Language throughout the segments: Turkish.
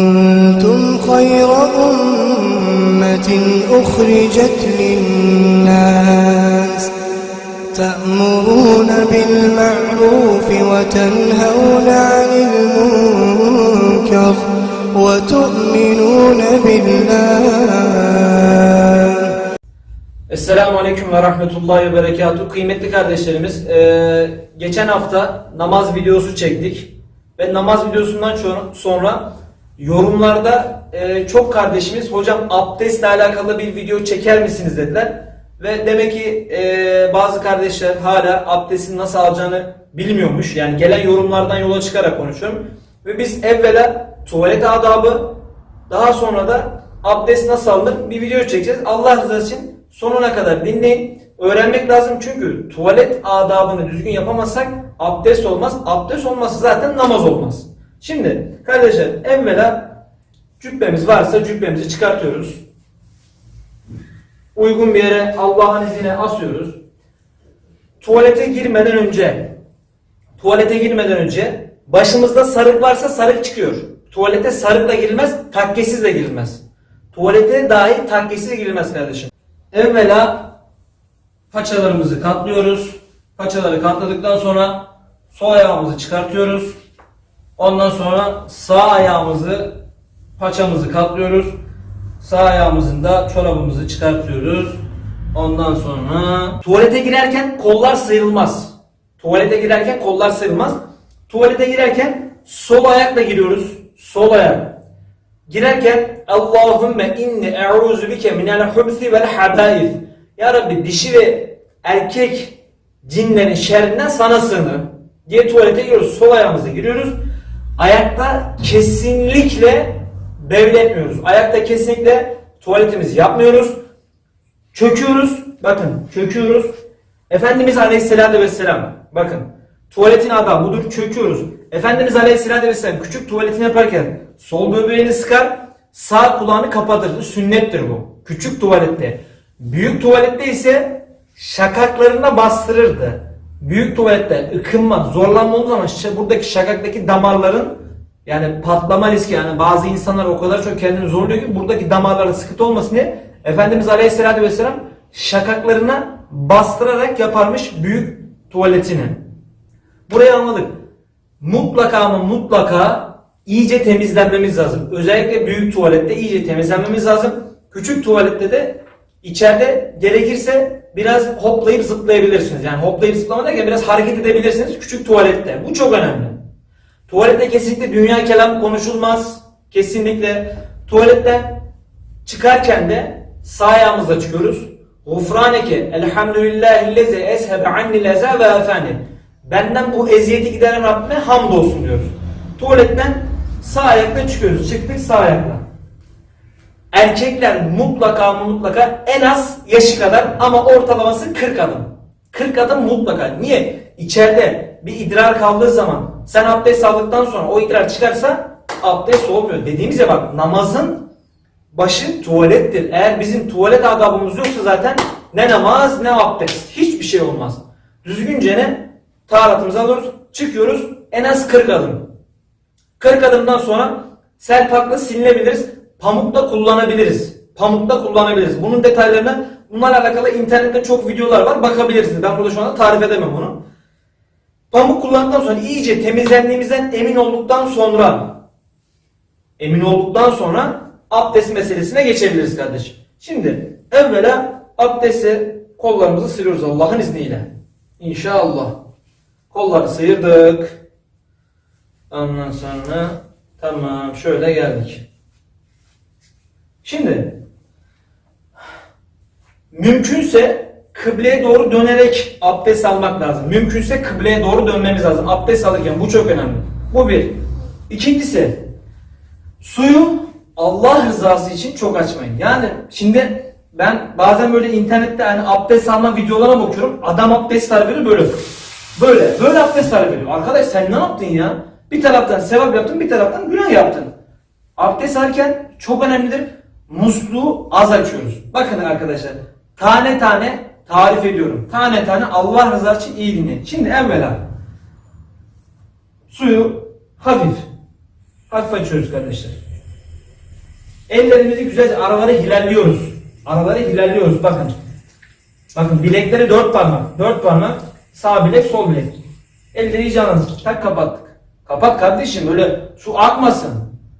كنتم خير أمة أخرجت للناس تأمرون بالمعروف وتنهون عن المنكر وتؤمنون بالله Esselamu Aleyküm ve Rahmetullahi ve Berekatuhu. Kıymetli kardeşlerimiz, eee, geçen hafta namaz videosu çektik. Ve namaz videosundan ço- sonra yorumlarda eee, çok kardeşimiz hocam abdestle alakalı bir video çeker misiniz dediler. Ve demek ki eee, bazı kardeşler hala abdestin nasıl alacağını bilmiyormuş. Yani gelen yorumlardan yola çıkarak konuşuyorum. Ve biz evvela tuvalet adabı, daha sonra da abdest nasıl alınır bir video çekeceğiz. Allah rızası için sonuna kadar dinleyin. Öğrenmek lazım çünkü tuvalet adabını düzgün yapamazsak abdest olmaz. Abdest olmazsa zaten namaz olmaz. Şimdi kardeşler evvela cübbemiz varsa cübbemizi çıkartıyoruz. Uygun bir yere Allah'ın izniyle asıyoruz. Tuvalete girmeden önce tuvalete girmeden önce başımızda sarık varsa sarık çıkıyor. Tuvalete sarıkla girilmez, takkesiz de girilmez. Tuvalete dahi takkesiz girilmez kardeşim. Evvela paçalarımızı katlıyoruz. Paçaları katladıktan sonra sol ayağımızı çıkartıyoruz. Ondan sonra sağ ayağımızı paçamızı katlıyoruz. Sağ ayağımızın da çorabımızı çıkartıyoruz. Ondan sonra tuvalete girerken kollar sıyrılmaz. Tuvalete girerken kollar sıyrılmaz. Tuvalete girerken sol ayakla giriyoruz. Sol ayak. Girerken Allahümme inni e'uzu bike minel hubsi vel habaif. Ya Rabbi dişi ve erkek cinlerin şerrinden sana sığınırım. Diye tuvalete giriyoruz. Sol ayağımıza giriyoruz. Ayakta kesinlikle bevletmiyoruz. Ayakta kesinlikle tuvaletimizi yapmıyoruz. Çöküyoruz. Bakın çöküyoruz. Efendimiz Aleyhisselatü Vesselam bakın tuvaletin adabı budur çöküyoruz. Efendimiz Aleyhisselatü Vesselam küçük tuvaletini yaparken sol böbreğini sıkar sağ kulağını kapatır. Sünnettir bu. Küçük tuvalette. Büyük tuvalette ise şakaklarına bastırırdı. Büyük tuvalette ıkınma, zorlanma olduğu zaman şa- buradaki şakaktaki damarların yani patlama riski yani bazı insanlar o kadar çok kendini zorluyor ki buradaki damarların sıkıntı olmasın diye Efendimiz Aleyhisselatü Vesselam şakaklarına bastırarak yaparmış büyük tuvaletini. Burayı anladık. Mutlaka ama mutlaka iyice temizlenmemiz lazım. Özellikle büyük tuvalette iyice temizlenmemiz lazım. Küçük tuvalette de içeride gerekirse biraz hoplayıp zıplayabilirsiniz. Yani hoplayıp zıplama derken biraz hareket edebilirsiniz küçük tuvalette. Bu çok önemli. Tuvalette kesinlikle dünya kelam konuşulmaz. Kesinlikle tuvaletten çıkarken de sağ ayağımızla çıkıyoruz. Gufraneke elhamdülillahillezi eshebe annil eza ve efendi. Benden bu eziyeti gideren Rabbime hamdolsun diyoruz. Tuvaletten sağ ayakla çıkıyoruz. Çıktık sağ ayakla. Erkekler mutlaka mutlaka en az yaşı kadar ama ortalaması 40 adım. 40 adım mutlaka. Niye? İçeride bir idrar kaldığı zaman sen abdest aldıktan sonra o idrar çıkarsa abdest olmuyor. Dediğimiz ya bak namazın başı tuvalettir. Eğer bizim tuvalet adabımız yoksa zaten ne namaz ne abdest. Hiçbir şey olmaz. Düzgünce ne? Taharatımızı alıyoruz. Çıkıyoruz. En az 40 adım. 40 adımdan sonra selpakla silinebiliriz. Pamukla kullanabiliriz. Pamukla kullanabiliriz. Bunun detaylarını bunlarla alakalı internette çok videolar var. Bakabilirsiniz. Ben burada şu anda tarif edemem onu. Pamuk kullandıktan sonra iyice temizlendiğimizden emin olduktan sonra emin olduktan sonra abdest meselesine geçebiliriz kardeşim. Şimdi evvela abdesti kollarımızı sıyırıyoruz Allah'ın izniyle. İnşallah. Kolları sıyırdık. Ondan sonra tamam şöyle geldik. Şimdi mümkünse kıbleye doğru dönerek abdest almak lazım. Mümkünse kıbleye doğru dönmemiz lazım. Abdest alırken bu çok önemli. Bu bir. İkincisi suyu Allah rızası için çok açmayın. Yani şimdi ben bazen böyle internette hani abdest alma videolarına bakıyorum. Adam abdest tarifi veriyor böyle. Böyle. Böyle abdest tarifi veriyor. Arkadaş sen ne yaptın ya? Bir taraftan sevap yaptın bir taraftan günah yaptın. Abdest alırken çok önemlidir. Musluğu az açıyoruz. Bakın arkadaşlar. Tane tane tarif ediyorum. Tane tane Allah rızası için iyi dinleyin. Şimdi evvela suyu hafif Hafif açıyoruz kardeşler. Ellerimizi güzelce araları hilalliyoruz. Araları hilalliyoruz. Bakın. Bakın bilekleri dört parmak. Dört parmak. Sağ bilek, sol bilek. Elleri iyice. Tak kapattık. Kapat kardeşim. Öyle su akmasın.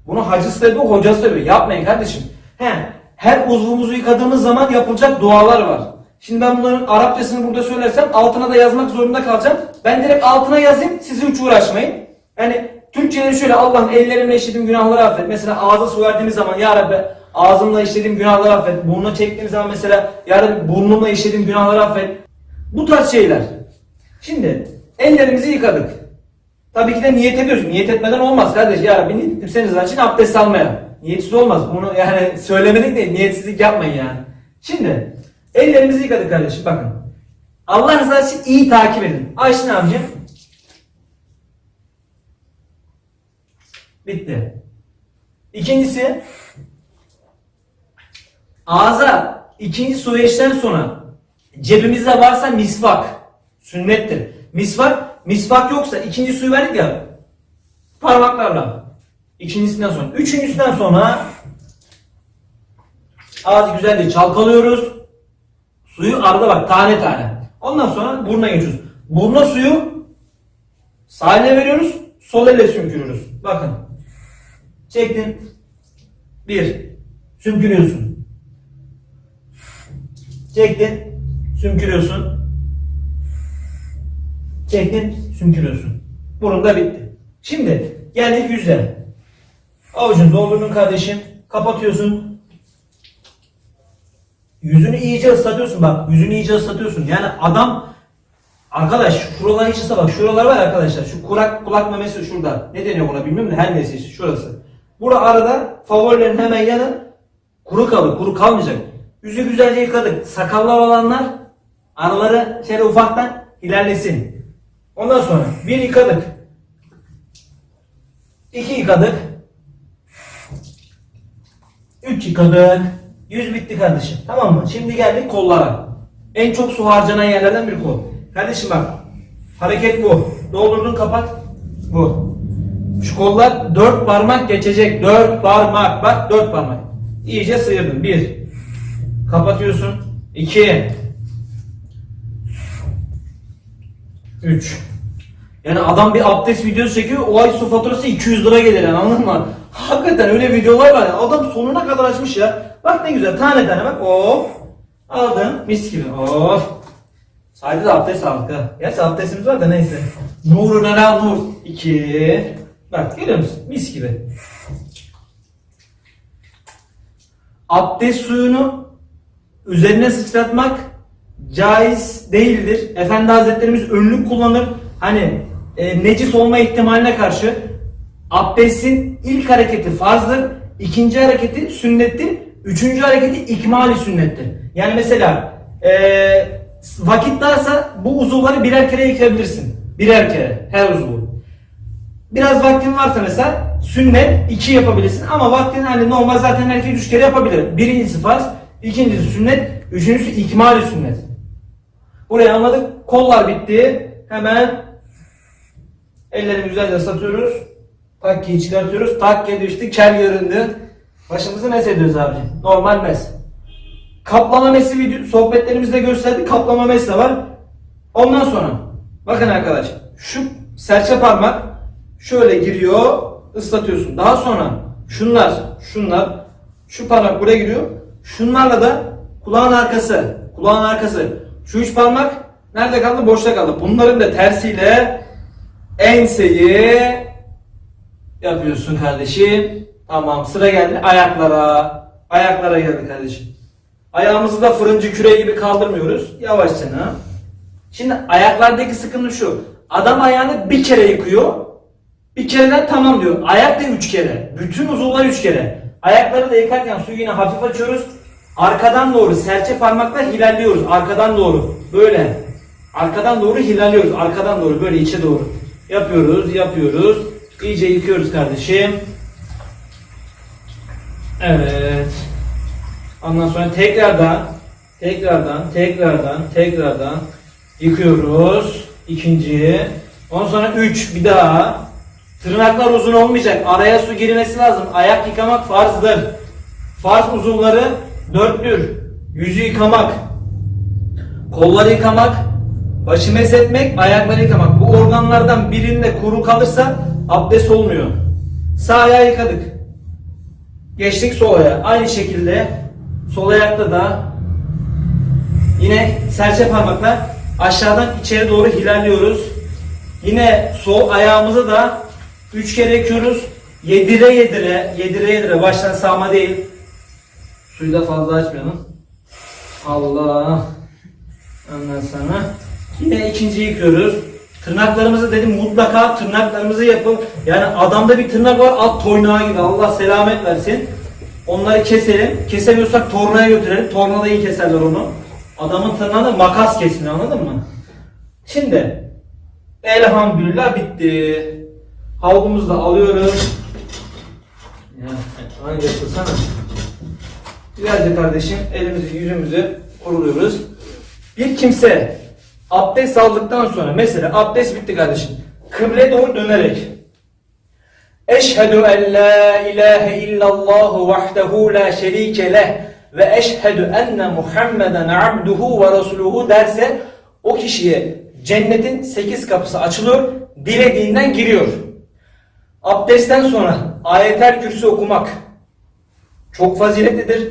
Bunu hacısı da yapıyor, hocası. Yapmayın kardeşim. He, her uzvumuzu yıkadığımız zaman yapılacak dualar var. Şimdi ben bunların Arapçasını burada söylersem altına da yazmak zorunda kalacağım. Ben direkt altına yazayım. Siz hiç uğraşmayın. Yani Türkçe'de şöyle Allah'ım ellerimle işlediğim günahları affet. Mesela ağza su verdiğimiz zaman Ya Rabbi ağzımla işlediğim günahları affet. Burnuna çektiğim zaman mesela Ya Rabbi burnumla işlediğim günahları affet. Bu tarz şeyler. Şimdi ellerimizi yıkadık. Tabii ki de niyet ediyoruz. Niyet etmeden olmaz kardeş. Ya Rabbi niyet için abdest almaya. Niyetsiz olmaz. Bunu yani söylemedik de niyetsizlik yapmayın yani. Şimdi ellerimizi yıkadık kardeşim bakın. Allah rızası için iyi takip edin. Ayşin amcım. Bitti. İkincisi ağza ikinci su eşten sonra cebimizde varsa misvak sünnettir. Misvak misvak yoksa ikinci suyu verdik ya parmaklarla ikincisinden sonra üçüncüsünden sonra ağzı güzelce çalkalıyoruz. Suyu arada bak tane tane. Ondan sonra buruna geçiyoruz. Buruna suyu sağ elle veriyoruz. Sol elle sümkürüyoruz. Bakın. Çektin. Bir. Sümkürüyorsun. Çektin. Sümkürüyorsun. Çektin. Sümkürüyorsun. Burun da bitti. Şimdi geldik yüze. Avucun doldurdun kardeşim. Kapatıyorsun. Yüzünü iyice ıslatıyorsun bak. Yüzünü iyice ıslatıyorsun. Yani adam Arkadaş şuralar hiç ıslak bak şuralar var arkadaşlar şu kulak kulak memesi şurada. Ne deniyor buna bilmiyorum da her neyse işte şurası. Bura arada favorilerin hemen yanı kuru kalır kuru kalmayacak. Yüzü güzelce yıkadık. Sakallar olanlar araları şöyle ufaktan ilerlesin. Ondan sonra bir yıkadık. iki yıkadık. Üç yıkadık. Yüz bitti kardeşim. Tamam mı? Şimdi geldik kollara. En çok su harcanan yerlerden bir kol. Kardeşim bak. Hareket bu. Doldurdun kapat. Bu. Şu kollar dört parmak geçecek. Dört parmak. Bak dört parmak. İyice sıyırdın. Bir. Kapatıyorsun. İki. Üç. Yani adam bir abdest videosu çekiyor. O ay su faturası 200 lira gelir yani anladın mı? Hakikaten öyle videolar var ya. Adam sonuna kadar açmış ya. Bak ne güzel tane tane bak. Hop. Aldın. Mis gibi. Hop. Saydı da abdest aldık ha. Gerçi abdestimiz var da neyse. Nuruna la nur. İki. Bak görüyor musun? Mis gibi. Abdest suyunu üzerine sıçratmak caiz değildir. Efendi Hazretlerimiz önlük kullanır. Hani e, necis olma ihtimaline karşı abdestin ilk hareketi farzdır. ikinci hareketi sünnettir. Üçüncü hareketi ikmali sünnettir. Yani mesela e, vakit darsa bu uzuvları birer kere yıkayabilirsin. Birer kere her uzuvu. Biraz vaktin varsa mesela sünnet iki yapabilirsin ama vaktin hani normal zaten herkes üç kere yapabilir. Birincisi farz, ikincisi sünnet, üçüncüsü ikmali sünnet. Burayı anladık. Kollar bitti. Hemen ellerimizi güzelce ıslatıyoruz. Takkiyi çıkartıyoruz. Takkiye düştü. Kel göründü. Başımızı mes ediyoruz abicim. Normal mes. Kaplama mesi video sohbetlerimizde gösterdik. Kaplama mes de var. Ondan sonra bakın arkadaş şu serçe parmak şöyle giriyor ıslatıyorsun. Daha sonra şunlar şunlar şu parmak buraya giriyor. Şunlarla da kulağın arkası kulağın arkası şu üç parmak nerede kaldı? Boşta kaldı. Bunların da tersiyle enseyi yapıyorsun kardeşim. Tamam sıra geldi ayaklara. Ayaklara geldi kardeşim. Ayağımızı da fırıncı küre gibi kaldırmıyoruz. Yavaşça ha. Şimdi ayaklardaki sıkıntı şu. Adam ayağını bir kere yıkıyor. Bir kereden tamam diyor. Ayak da üç kere. Bütün uzuvlar üç kere. Ayakları da yıkarken suyu yine hafif açıyoruz. Arkadan doğru serçe parmakla hilalliyoruz. Arkadan doğru. Böyle. Arkadan doğru hilalliyoruz. Arkadan doğru. Böyle içe doğru. Yapıyoruz. Yapıyoruz. İyice yıkıyoruz kardeşim. Evet. Ondan sonra tekrardan tekrardan tekrardan tekrardan yıkıyoruz. İkinciyi. Ondan sonra üç bir daha. Tırnaklar uzun olmayacak. Araya su girmesi lazım. Ayak yıkamak farzdır. Farz uzuvları dörttür. Yüzü yıkamak, kolları yıkamak, başı mesletmek, ayakları yıkamak. Organlardan birinde kuru kalırsa abdest olmuyor. Sağ ayağı yıkadık. Geçtik sol ayağa. Aynı şekilde sol ayakta da yine serçe parmakla aşağıdan içeri doğru ilerliyoruz. Yine sol ayağımızı da üç kere yıkıyoruz. Yedire yedire, yedire yedire. Baştan sağma değil. Suyu da fazla açmayalım. Allah. Ondan sonra yine ikinci yıkıyoruz. Tırnaklarımızı dedim mutlaka tırnaklarımızı yapın. Yani adamda bir tırnak var at toynağı gibi. Allah selamet versin. Onları keselim. Kesemiyorsak tornaya götürelim. Tornada iyi keserler onu. Adamın tırnağını makas kesin anladın mı? Şimdi elhamdülillah bitti. Havlumuzu da alıyoruz. Ya, hangi yapılsana. Güzelce kardeşim elimizi yüzümüzü kuruluyoruz. Bir kimse abdest aldıktan sonra mesela abdest bitti kardeşim. Kıble doğru dönerek Eşhedü en la ilahe illallah vahdehu la şerike leh ve eşhedü enne Muhammeden abduhu ve resuluhu derse o kişiye cennetin sekiz kapısı açılıyor, dilediğinden giriyor. Abdestten sonra ayetel kürsü okumak, çok faziletlidir.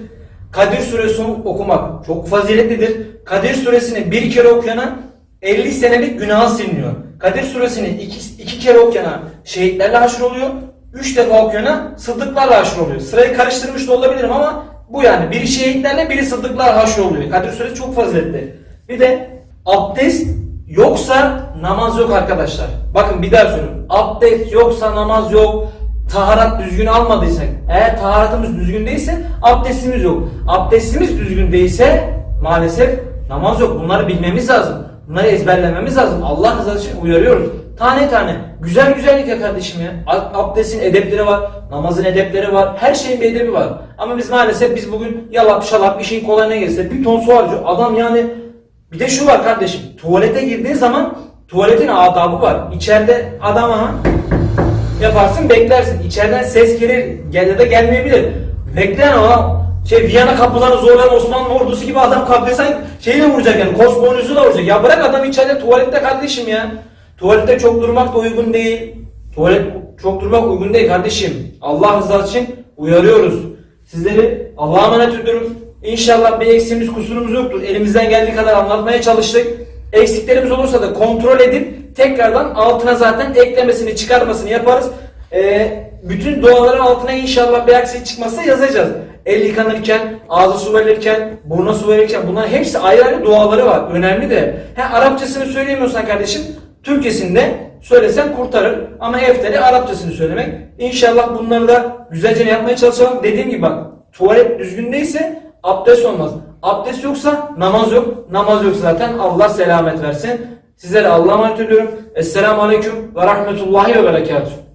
Kadir suresini okumak çok faziletlidir. Kadir suresini bir kere okuyana 50 senelik günah siliniyor. Kadir suresini iki, iki kere okuyana şehitlerle haşr oluyor. Üç defa okuyana sıddıklarla haşr oluyor. Sırayı karıştırmış da olabilirim ama bu yani. Biri şehitlerle biri sıddıklar haşr oluyor. Kadir suresi çok faziletli. Bir de abdest yoksa namaz yok arkadaşlar. Bakın bir daha söylüyorum. Abdest yoksa namaz yok. Taharat düzgün almadıysak, eğer taharatımız düzgün değilse abdestimiz yok. Abdestimiz düzgün değilse maalesef namaz yok. Bunları bilmemiz lazım. Bunları ezberlememiz lazım. Allah rızası için uyarıyoruz. Tane tane. Güzel güzellik ya kardeşim ya. Abdestin edepleri var. Namazın edepleri var. Her şeyin bir edebi var. Ama biz maalesef biz bugün yalap şalap işin kolayına gelirse bir ton su harcıyor. Adam yani bir de şu var kardeşim. Tuvalete girdiğin zaman tuvaletin adabı var. İçeride adam aha yaparsın beklersin. İçeriden ses gelir gel ya da gelmeyebilir. Bekleyen ama şey Viyana kapılarını zorlayan Osmanlı ordusu gibi adam kalktıysan şeyle vuracak yani kos boynuzuyla vuracak. Ya bırak adam içeride tuvalette kardeşim ya. Tuvalette çok durmak da uygun değil. Tuvalet çok durmak uygun değil kardeşim. Allah rızası için uyarıyoruz. Sizleri Allah'a emanet ediyorum. İnşallah bir eksiğimiz kusurumuz yoktur. Elimizden geldiği kadar anlatmaya çalıştık. Eksiklerimiz olursa da kontrol edip tekrardan altına zaten eklemesini çıkarmasını yaparız. Ee, bütün duaların altına inşallah bir aksilik çıkmazsa yazacağız. El yıkanırken, ağzı su verirken, buruna su verirken bunların hepsi ayrı ayrı duaları var. Önemli de. He, Arapçasını söyleyemiyorsan kardeşim Türkçesinde söylesen kurtarır. Ama efteri Arapçasını söylemek. İnşallah bunları da güzelce yapmaya çalışalım. Dediğim gibi bak tuvalet düzgün değilse abdest olmaz. Abdest yoksa namaz yok. Namaz yoksa zaten Allah selamet versin. Sizlere Allah'a emanet ediyorum. Esselamu Aleyküm ve Rahmetullahi ve Berekatuhu.